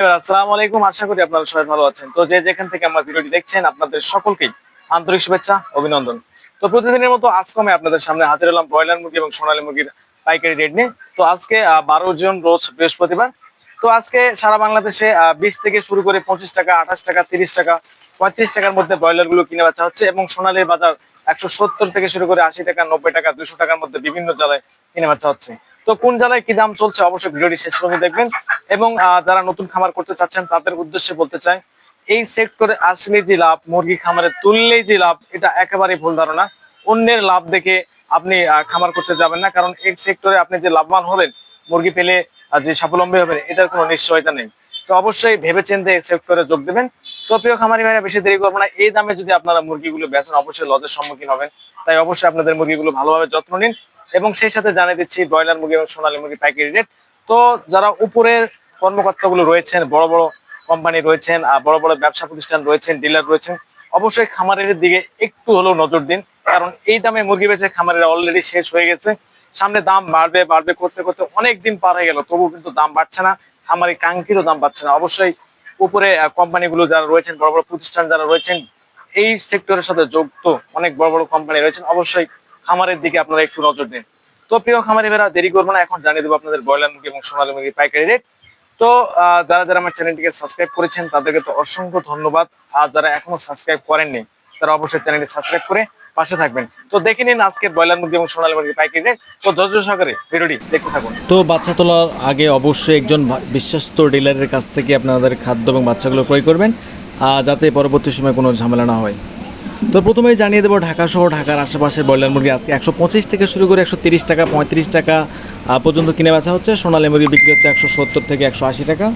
আসসালামু আলাইকুম, আশা করি আপনারা সবাই ভালো আছেন। তো যে যেখান থেকে আমার ভিডিওটি দেখছেন, আপনাদের আন্তরিক শুভেচ্ছা, অভিনন্দন। তো প্রতিদিনের মতো আজকে আপনাদের সামনে হাজির হলাম ব্রয়লার মুরগি এবং সোনালী মুরগির পাইকারি রেট নিয়ে। তো আজকে বারো জন, রোজ বৃহস্পতিবার। তো আজকে সারা বাংলাদেশে বিশ থেকে শুরু করে পঁচিশ টাকা, আঠাশ টাকা, তিরিশ টাকা, পঁয়ত্রিশ টাকার মধ্যে ব্রয়লারগুলো কিনে বেচা হচ্ছে এবং সোনালীর বাজার একশো সত্তর থেকে শুরু করে আশি টাকা, নব্বই টাকা দুশো টাকার মধ্যে বিভিন্ন জেলায় কিনে বেচা হচ্ছে। তো কোন জেলায় কি দাম চলছে অবশ্যই ভিডিওটি শেষ পর্যন্ত দেখবেন। এবং যারা নতুন খামার করতে চাচ্ছেন, তাদের উদ্দেশ্যে বলতে চাই, এই সেক্টরে আসলে যে লাভ, মুরগি খামারে তুললেই যে লাভ, এটা একেবারেই ভুল ধারণা। অন্যের লাভ দেখে আপনি খামার করতে যাবেন না, কারণ এই সেক্টরে আপনি যে লাভবান হবেন, মুরগি পেলে যে স্বাবলম্বী হবেন, এটার কোনো নিশ্চয়তা নেই। তো অবশ্যই ভেবেচিন্তে এই সেক্টরে যোগ দেবেন। তো প্রিয় খামারি ভাইরা, বেশি দেরি করব না। এই দামে যদি আপনারা মুরগিগুলো বেচেন, অবশ্যই লজের সম্মুখীন হবেন। তাই অবশ্যই আপনাদের মুরগিগুলো ভালোভাবে যত্ন নিন। এবং সেই সাথে জানিয়ে দিচ্ছি, ব্রয়লার মুরগি এবং সোনালী মুরগি পাইকারি রেট তো যারা উপরের কর্মকর্তাগুলো রয়েছেন, বড় বড় কোম্পানি রয়েছেন বড় বড় ব্যবসা প্রতিষ্ঠান রয়েছেন, ডিলার রয়েছেন, অবশ্যই খামারের দিকে একটু হলেও নজর দিন। কারণ এই দামে মুরগি বেচে খামারেরা অলরেডি শেষ হয়ে গেছে। সামনে দাম বাড়বে বাড়বে করতে করতে অনেক দিন পার হয়ে গেল তবু কিন্তু দাম বাড়ছে না। খামারি কাঙ্ক্ষিত দাম পাচ্ছে না। অবশ্যই উপরে কোম্পানিগুলো যারা রয়েছেন, বড় বড় প্রতিষ্ঠান যারা রয়েছেন, এই সেক্টরের সাথে যুক্ত অনেক বড় বড় কোম্পানি রয়েছেন, অবশ্যই খামারের দিকে আপনারা একটু নজর দিন। তো প্রিয় খামারি ভাইরা দেরি করব না, এখন জানিয়ে দেবো আপনাদের ব্রয়লার মুরগি এবং সোনালী মুরগি পাইকারি রেট তো যারা যারা আমার চ্যানেলটিকে সাবস্ক্রাইব করেছেন, তাদেরকে তো অসংখ্য ধন্যবাদ। আর যারা এখনও সাবস্ক্রাইব করেননি, তারা অবশ্যই চ্যানেলটি সাবস্ক্রাইব করে পাশে থাকবেন। তো দেখে নিন আজকে ব্রয়লার মুরগি এবং সোনালী মুরগি পাইকারি রেট তো ধৈর্য সহকারে ভিডিওটি দেখতে থাকুন। তো বাচ্চা তোলার আগে অবশ্যই একজন বিশ্বস্ত ডিলারের কাছ থেকে আপনাদের খাদ্য এবং বাচ্চাগুলো ক্রয় করবেন যাতে পরবর্তী সময় কোনো ঝামেলা না হয়। তো প্রথমেই জানিয়ে দেবো, ঢাকা সহ ঢাকার আশেপাশের ব্রয়লার মুরগি আজকে একশো পঁচিশ থেকে শুরু করে একশো তিরিশ টাকা, পঁয়ত্রিশ টাকা পর্যন্ত কিনে বেচা হচ্ছে। সোনালী মুরগি বিক্রি হচ্ছে একশো সত্তর থেকে একশো আশি টাকা।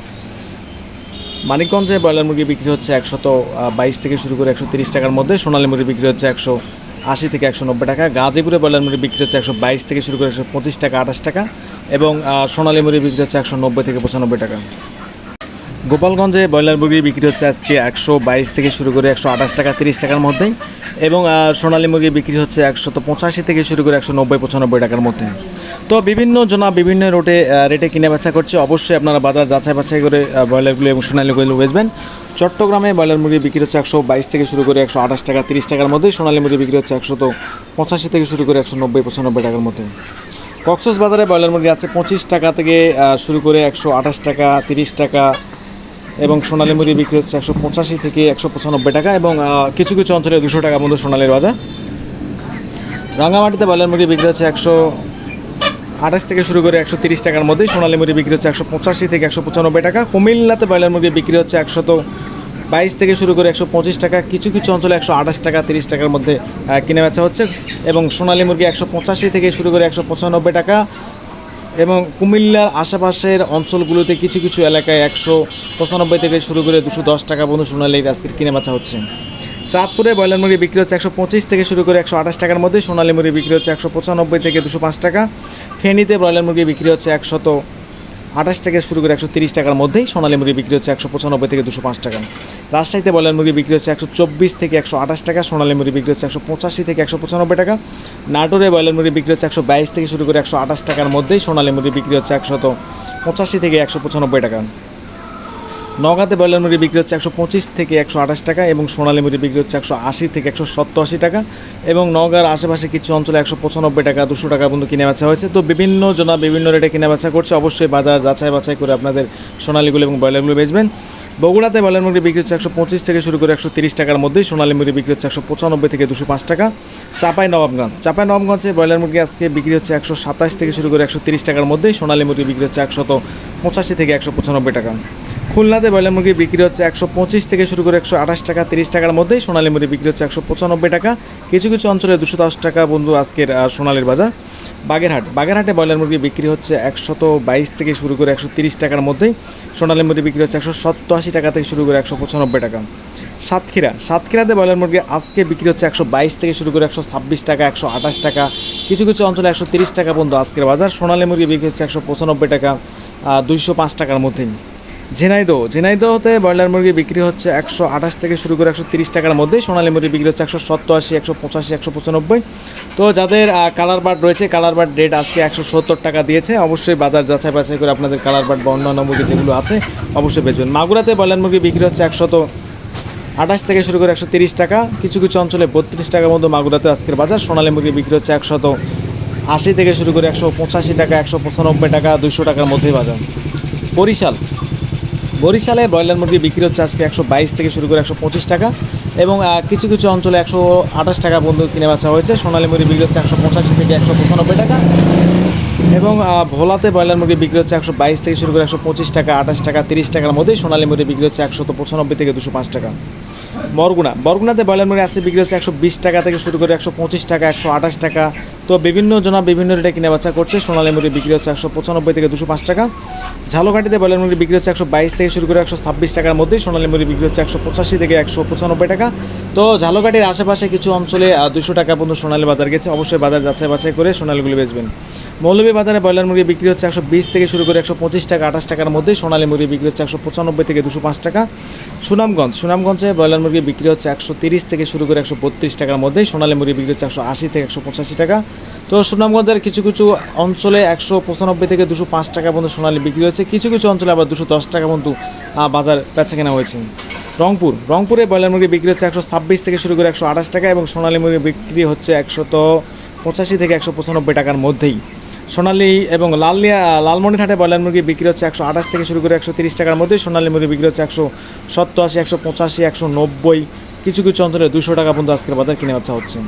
মানিকগঞ্জে ব্রয়লার মুরগি বিক্রি হচ্ছে একশত বাইশ থেকে শুরু করে একশো তিরিশ টাকার মধ্যে। সোনালী মুরগি বিক্রি হচ্ছে একশো আশি থেকে একশো নব্বই টাকা। গাজীপুরে ব্রয়লার মুরগি বিক্রি হচ্ছে একশো বাইশ থেকে শুরু করে একশো পঁচিশ টাকা, আঠাশ টাকা। এবং সোনালী মুরগি বিক্রি হচ্ছে একশো নব্বই থেকে পঁচানব্বই টাকা। গোপালগঞ্জে ব্রয়লার মুরগি বিক্রি হচ্ছে আজকে একশো বাইশ থেকে শুরু করে একশো আঠাশ টাকা, তিরিশ টাকার মধ্যে। এবং সোনালী মুরগি বিক্রি হচ্ছে একশত পঁচাশি থেকে শুরু করে একশো নব্বই পঁচানব্বই টাকার মধ্যে। তো বিভিন্ন জনা বিভিন্ন রোটে রেটে কিনে বেচা করছে। অবশ্যই আপনারা বাজার যাচাই বাছাই করে ব্রয়লারগুলো এবং সোনালীগুলো বেচবেন। চট্টগ্রামে ব্রয়লার মুরগি বিক্রি হচ্ছে একশো বাইশ থেকে শুরু করে একশো আঠাশ টাকা, তিরিশ টাকার মধ্যে। সোনালী মুরগি বিক্রি হচ্ছে একশত পঁচাশি থেকে শুরু করে একশো নব্বই পঁচানব্বই টাকার মধ্যে। কক্সস বাজারে ব্রয়লার মুরগি আছে পঁচিশ টাকা থেকে শুরু করে একশো আঠাশ টাকা, তিরিশ টাকা এবং সোনালী মুরগি বিক্রি হচ্ছে একশো পঁচাশি থেকে একশো পঁচানব্বই টাকা এবং কিছু কিছু অঞ্চলে দুশো টাকা মতো সোনালীর বাজার। রাঙামাটিতে ব্রয়লার মুরগি বিক্রি হচ্ছে একশো আঠাশ থেকে শুরু করে একশো তিরিশ টাকার মধ্যেই সোনালী মুরগি বিক্রি হচ্ছে একশো পঁচাশি থেকে একশো পঁচানব্বই টাকা। কুমিল্লাতে ব্রয়লার মুরগি বিক্রি হচ্ছে একশত বাইশ থেকে শুরু করে একশো পঁচিশ টাকা। কিছু কিছু অঞ্চলে একশো আঠাশ টাকা, তিরিশ টাকার মধ্যে কিনে বেচা হচ্ছে। এবং সোনালী মুরগি একশো পঁচাশি থেকে শুরু করে একশো পঁচানব্বই টাকা। এবং কুমিল্লার আশেপাশের অঞ্চলগুলোতে কিছু কিছু এলাকায় একশো পঁচানব্বই থেকে শুরু করে দুশো দশ টাকা পর্যন্ত সোনালী আজকের কিনে বেচা হচ্ছে। চাঁদপুরে ব্রয়লার মুরগি বিক্রি হচ্ছে একশো পঁচিশ থেকে শুরু করে একশো আঠাশ টাকার মধ্যে। সোনালী মুরগি বিক্রি হচ্ছে একশো পঁচানব্বই থেকে দুশো পাঁচ টাকা। ফেনীতে ব্রয়লার মুরগি বিক্রি হচ্ছে একশত আঠাশ টাকা শুরু করে একশো তিরিশ টাকার মধ্যেই সোনালী মুরগি বিক্রি হচ্ছে একশো পঁচানব্বই থেকে দুশো পাঁচ টাকা। রাজশাহীতে ব্রয়লার মুরগি বিক্রি হচ্ছে একশো চব্বিশ থেকে একশো আঠাশ টাকা, সোনালী মুরগি বিক্রি হচ্ছে একশো পঁচাশি থেকে একশো পঁচানব্বই টাকা। নাটোরে বয়লার মুরগি বিক্রি হচ্ছে একশো বাইশ থেকে শুরু করে একশো আঠাশ টাকার মধ্যেই সোনালী মুরগি বিক্রি হচ্ছে একশত পঁচাশি থেকে একশো পঁচানব্বই টাকা। নগাঁতে ব্রয়লার মুরগি বিক্রি হচ্ছে একশো পঁচিশ থেকে একশো আঠাশ টাকা এবং সোনালী মুরগি বিক্রি হচ্ছে একশো আশি থেকে একশো সত্তর টাকা এবং নগাঁর আশেপাশে কিছু অঞ্চলে একশো পঁচানব্বই টাকা, দুশো টাকা পর্যন্ত কিনে বেচা হয়েছে। তো বিভিন্ন জনা বিভিন্ন রেটে কিনে বেচা করছে। অবশ্যই বাজার যাচাই বাছাই করে আপনাদের সোনালীগুলো এবং ব্রয়লারগুলো বেচবেন। বগুড়াতে ব্রয়লার মুরগি বিক্রি হচ্ছে একশো পঁচিশ থেকে শুরু করে একশো তিরিশ টাকার মধ্যেই সোনালী মুরগি বিক্রি হচ্ছে একশো পঁচানব্বই থেকে দুশো পাঁচ টাকা। চাপাই নবাবগঞ্জ, চাপাই নবাবগঞ্জে ব্রয়লার মুরগি আজকে বিক্রি হচ্ছে একশো সাতাশ থেকে শুরু করে একশো তিরিশ টাকার মধ্যেই সোনালী মুরগি বিক্রি হচ্ছে একশত পঁচাশি থেকে একশো পঁচানব্বই টাকা। খুলনাতে ব্রয়লার মুরগি বিক্রি হচ্ছে একশো পঁচিশ থেকে শুরু করে একশো আঠাশ টাকা, তিরিশ টাকার মধ্যেই সোনালী মুরগি বিক্রি হচ্ছে একশো পঁচানব্বই টাকা। কিছু কিছু অঞ্চলে দুশো দশ টাকা বন্ধু আজকের সোনালীর বাজার। বাগেরহাট, বাগেরহাটে ব্রয়লার মুরগি বিক্রি হচ্ছে একশত বাইশ থেকে শুরু করে একশো তিরিশ টাকার মধ্যেই। সোনালী মুরগি বিক্রি হচ্ছে একশো সত্তর আশি টাকা থেকে শুরু করে একশো পঁচানব্বই টাকা। সাতক্ষীরা, সাতক্ষীরাতে ব্রয়লার মুরগি আজকে বিক্রি হচ্ছে একশো বাইশ থেকে শুরু করে একশো ছাব্বিশ টাকা, একশো আঠাশ টাকা। কিছু কিছু অঞ্চলে একশো তিরিশ টাকা পর্যন্ত আজকের বাজার। সোনালী মুরগি বিক্রি হচ্ছে একশো পঁচানব্বই টাকা দুইশো পাঁচ টাকার মধ্যেই। ঝিনাইদহ। ঝিনাইদহতে ব্রয়লার মুরগি বিক্রি হচ্ছে একশো আঠাশ থেকে শুরু করে একশো তিরিশ টাকার মধ্যে। সোনালী মুরগি বিক্রি হচ্ছে একশো সত্তর আশি, একশো পঁচাশি, একশো পঁচানব্বই। তো যাদের কালার বার্ড রয়েছে কালার বার্ড রেট আজকে একশো সত্তর টাকা দিয়েছে। অবশ্যই বাজার যাচাই বাছাই করে আপনাদের কালার বার্ড বা অন্যান্য মুরগি যেগুলো আছে, অবশ্যই বেচবেন। মাগুরাতে ব্রয়লার মুরগি বিক্রি হচ্ছে একশত আঠাশ থেকে শুরু করে একশো তিরিশ টাকা। কিছু কিছু অঞ্চলে বত্রিশ টাকার মতো মাগুরাতে আজকের বাজার। সোনালী মুরগি বিক্রি হচ্ছে একশত আশি থেকে শুরু করে একশো পঁচাশি টাকা, একশো পঁচানব্বই টাকা দুশো টাকার মধ্যেই বাজার। বরিশাল। বরিশালে ব্রয়লার মুরগি বিক্রি হচ্ছে আজকে একশো বাইশ থেকে শুরু করে একশো পঁচিশ টাকা এবং কিছু কিছু অঞ্চলে একশো আঠাশ টাকা পর্যন্ত কিনে বেচা হয়েছে। সোনালী মুরগি বিক্রি হচ্ছে একশো পঁচাশি থেকে একশো পঁচানব্বই টাকা এবং ভোলাতে ব্রয়লার মুরগি বিক্রি হচ্ছে একশো বাইশ থেকে শুরু করে একশো পঁচিশ টাকা, আঠাশ টাকা, তিরিশ টাকার মধ্যেই সোনালী মুরগি বিক্রি হচ্ছে একশো পঁচানব্বই থেকে দুশো পাঁচ টাকা। বরগুনা। বরগুনাতে ব্রয়লার মুরগি আজকে বিক্রি হচ্ছে একশো বিশ টাকা থেকে শুরু করে একশো পঁচিশ টাকা, একশো আঠাশ টাকা। তো বিভিন্ন জনা বিভিন্ন রেটে কিনে বাচ্চা করছে। সোনালী মুরগি বিক্রি হচ্ছে একশো পঁচানব্বই থেকে দুশো পাঁচ টাকা। ঝালকাঠিতে ব্রয়লার মুরগি বিক্রি হচ্ছে একশো বাইশ থেকে শুরু করে একশো ছাব্বিশ টাকার মধ্যেই সোনালী মুরগি বিক্রি হচ্ছে একশো পঁচাশি থেকে একশো পঁচানব্বই টাকা। তো ঝালকাঠির আশেপাশে কিছু অঞ্চলে দুশো টাকা পর্যন্ত সোনালী বাজার গেছে। অবশ্যই বাজার যাচাই বাছাই করে সোনালীগুলি বেচবেন। মৌলভী বাজারে ব্রয়লার মুরগি বিক্রি হচ্ছে একশো বিশ থেকে শুরু করে একশো পঁচিশ টাকা, আঠাশ টাকার মধ্যে। সোনালী মুরগি বিক্রি হচ্ছে একশো পঁচানব্বই থেকে দুশো পাঁচ টাকা। সুনামগঞ্জ, সুনামগঞ্জে ব্রয়লার মুরগি বিক্রি হচ্ছে একশো তিরিশ থেকে শুরু করে একশো বত্রিশ টাকার মধ্যে। সোনালী মুরগি বিক্রি হচ্ছে একশো আশি থেকে একশো পঁচাশি টাকা। তো সুনামগঞ্জের কিছু কিছু অঞ্চলে একশো পঁচানব্বই থেকে দুশো পাঁচ টাকা পর্যন্ত সোনালী বিক্রি হচ্ছে। কিছু কিছু অঞ্চলে আবার দুশো দশ টাকা পর্যন্ত বাজার বেচা কেনা হয়েছে। রংপুর, রংপুরে ব্রয়লার মুরগি বিক্রি হচ্ছে একশো ছাব্বিশ থেকে শুরু করে একশো আঠাশ টাকা এবং সোনালী মুরগি বিক্রি হচ্ছে একশত পঁচাশি থেকে একশো পঁচানব্বই টাকার মধ্যেই। সোনালী এবং লালিয়া লালমনিরহাটে ব্রয়লার মুরগি বিক্রি হচ্ছে একশো আঠাশ থেকে শুরু করে একশো তিরিশ টাকার মধ্যে। সোনালী মুরগি বিক্রি হচ্ছে একশো সত্তর আশি একশো পঁচাশি, একশো নব্বই, কিছু কিছু অঞ্চলে দুশো টাকা পর্যন্ত আজকের বাজার কিনে বাচ্চা হচ্ছে।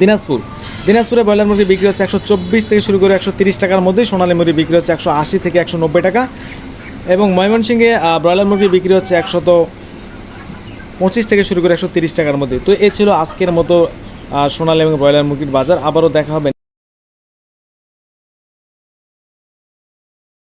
দিনাজপুর, দিনাজপুরে ব্রয়লার মুরগি বিক্রি হচ্ছে একশো চব্বিশ থেকে শুরু করে একশো তিরিশ টাকার মধ্যেই সোনালী মুরগি বিক্রি হচ্ছে একশো আশি থেকে একশো নব্বই টাকা। এবং ময়মনসিংহে ব্রয়লার মুরগি বিক্রি হচ্ছে একশত পঁচিশ থেকে শুরু করে একশো তিরিশ টাকার মধ্যে। তো এ ছিল আজকের মতো সোনালী এবং ব্রয়লার মুরগির বাজার। আবারও দেখা হবে